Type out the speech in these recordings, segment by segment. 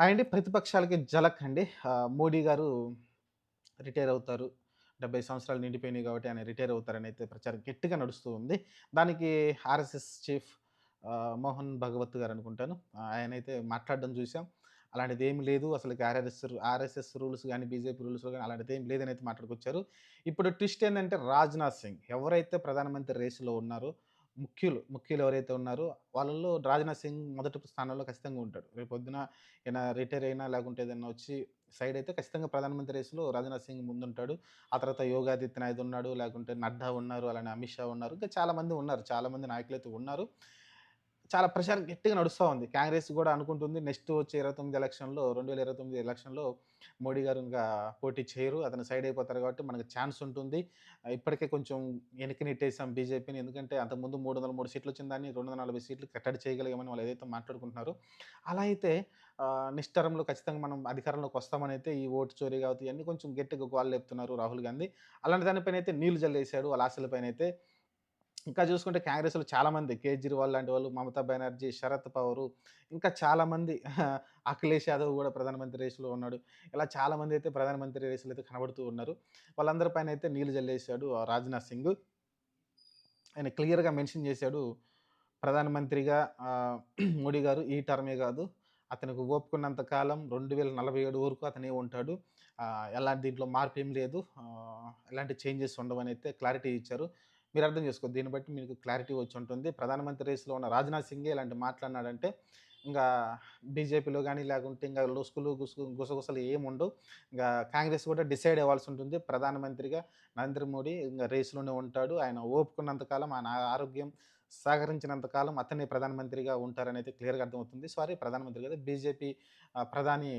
Hi అండి ప్రతిపక్షాలకి జలక్ అండి. మోడీ గారు రిటైర్ అవుతారు. డెబ్బై సంవత్సరాలు నిండిపోయినాయి కాబట్టి ఆయన రిటైర్ అవుతారని అయితే ప్రచారం గట్టిగా నడుస్తూ ఉంది. దానికి ఆర్ఎస్ఎస్ చీఫ్ మోహన్ భగవత్ గారు అనుకుంటాను. ఆయన అయితే మాట్లాడడం చూసాం. అలాంటిది ఏం లేదు. అసలు ఆర్ఎస్ఎస్ ఆర్ఎస్ఎస్ రూల్స్ కానీ బీజేపీ రూల్స్ కానీ అలాంటిది ఏం లేదని అయితే మాట్లాడుకొచ్చారు. ఇప్పుడు ట్విస్ట్ ఏంటంటే రాజ్నాథ్ సింగ్. ఎవరైతే ప్రధానమంత్రి రేసులో ఉన్నారో ముఖ్యులు ముఖ్యులు ఎవరైతే ఉన్నారో వాళ్ళల్లో రాజ్నాథ్ సింగ్ మొదటి స్థానంలో ఖచ్చితంగా ఉంటాడు. రేపు పొద్దున ఏదైనా రిటైర్ అయినా లేకుంటే ఏదైనా వచ్చి సైడ్ అయితే ఖచ్చితంగా ప్రధానమంత్రి రేసులో రాజ్నాథ్ సింగ్ ముందుంటాడు. ఆ తర్వాత యోగాదిత్యనాథ్ ఉన్నాడు లేకుంటే నడ్డా ఉన్నారు అలానే అమిత్ షా ఉన్నారు. ఇంకా చాలామంది ఉన్నారు. చాలామంది నాయకులు అయితే ఉన్నారు. చాలా ప్రచారం గట్టిగా నడుస్తూ ఉంది. కాంగ్రెస్ కూడా అనుకుంటుంది నెక్స్ట్ వచ్చే ఇరవై తొమ్మిది ఎలక్షన్లో రెండు వేల ఇరవై తొమ్మిది ఎలక్షన్లో మోడీ గారు ఇంకా పోటీ చేయరు. అతను సైడ్ అయిపోతారు కాబట్టి మనకు ఛాన్స్ ఉంటుంది. ఇప్పటికే కొంచెం వెనక్కి నెట్టేసాం బీజేపీని. ఎందుకంటే అంతకుముందు మూడు వందల మూడు సీట్లు వచ్చిందని రెండు వందల నలభై సీట్లు కట్టడి చేయగలిగామని వాళ్ళు ఏదైతే మాట్లాడుకుంటున్నారో అలా అయితే నెక్స్ట్ టర్మ్లో ఖచ్చితంగా మనం అధికారంలోకి వస్తామని అయితే ఈ ఓటు చోరీ కావచ్చు ఇవన్నీ కొంచెం గట్టిగా గోళ్ళు లేపుతున్నారు రాహుల్ గాంధీ. అలాంటి దానిపైన అయితే నీళ్ళు జల్లేశాడు. వాళ్ళ ఆశలపైన అయితే ఇంకా చూసుకుంటే కాంగ్రెస్లో చాలామంది కేజ్రీవాల్ లాంటి వాళ్ళు మమతా బెనర్జీ శరత్ పవారు ఇంకా చాలామంది అఖిలేష్ యాదవ్ కూడా ప్రధానమంత్రి రేసులో ఉన్నాడు. ఇలా చాలామంది అయితే ప్రధానమంత్రి రేసులు అయితే కనబడుతూ ఉన్నారు. వాళ్ళందరి పైన అయితే నీళ్ళు జల్లేశాడు రాజ్నాథ్ సింగ్. ఆయన క్లియర్గా మెన్షన్ చేశాడు ప్రధానమంత్రిగా మోడీ గారు ఈ టర్మే కాదు అతనికి ఒప్పుకున్నంత కాలం రెండు వేల నలభై ఏడు వరకు అతనే ఉంటాడు. ఎలాంటి దీంట్లో మార్పు ఏం లేదు ఎలాంటి చేంజెస్ ఉండవని అయితే క్లారిటీ ఇచ్చారు. మీరు అర్థం చేసుకో దీన్ని బట్టి మీకు క్లారిటీ వచ్చి ఉంటుంది. ప్రధానమంత్రి రేసులో ఉన్న రాజ్నాథ్ సింగే ఇలాంటి మాట్లాడినాడంటే ఇంకా బీజేపీలో కానీ లేకుంటే ఇంకా లొసుకులు గుసుగు గుసగుసలు ఏమి ఉండవు. ఇంకా కాంగ్రెస్ కూడా డిసైడ్ అవ్వాల్సి ఉంటుంది. ప్రధానమంత్రిగా నరేంద్ర మోడీ ఇంకా రేసులోనే ఉంటాడు. ఆయన ఓపుకున్నంతకాలం ఆయన ఆరోగ్యం సహకరించినంతకాలం అతనే ప్రధానమంత్రిగా ఉంటారని అయితే క్లియర్గా అర్థమవుతుంది. సారీ ప్రధానమంత్రి కదా బీజేపీ ప్రధాని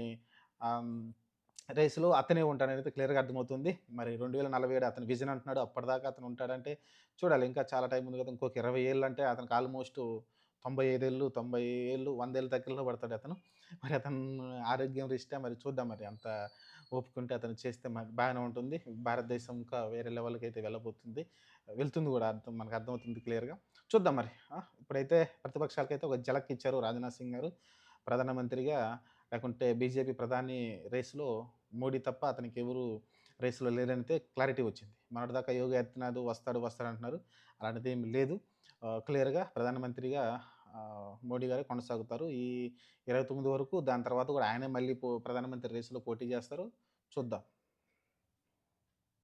రేసులో అతనే ఉంటాడనేది క్లియర్గా అర్థమవుతుంది. మరి రెండు వేల నలభై ఏడు అతను విజన్ అంటున్నాడు. అప్పటిదాకా అతను ఉంటాడంటే చూడాలి. ఇంకా చాలా టైం ఉంది కదా. ఇంకొక ఇరవై ఏళ్ళు అంటే అతనికి ఆల్మోస్ట్ తొంభై ఐదేళ్ళు తొంభై ఏళ్ళు వందేళ్ళ దగ్గరలో పడతాడు అతను. మరి అతను ఆరోగ్యం రీత్యా మరి చూద్దాం మరి అంత ఒప్పుకుంటే అతను చేస్తే మరి బాగానే ఉంటుంది. భారతదేశం ఇంకా వేరే లెవెల్కి అయితే వెళ్ళబోతుంది. వెళ్తుంది కూడా అర్థం మనకు అర్థమవుతుంది క్లియర్గా. చూద్దాం మరి. ఇప్పుడైతే ప్రతిపక్షాలకైతే ఒక జలక్ ఇచ్చారు రాజ్నాథ్ సింగ్ గారు. ప్రధానమంత్రిగా లేకుంటే బీజేపీ ప్రధాని రేసులో మోడీ తప్ప అతనికి ఎవరు రేసులో లేరనితే క్లారిటీ వచ్చింది. మొన్నటిదాకా యోగి ఆదిత్యనాథ్ వస్తాడు వస్తాడు అంటున్నారు. అలాంటిది ఏమి లేదు క్లియర్గా ప్రధానమంత్రిగా మోడీ గారే కొనసాగుతారు. ఈ ఇరవై తొమ్మిది వరకు దాని తర్వాత కూడా ఆయనే మళ్ళీ పో ప్రధానమంత్రి రేసులో పోటీ చేస్తారు. చూద్దాం.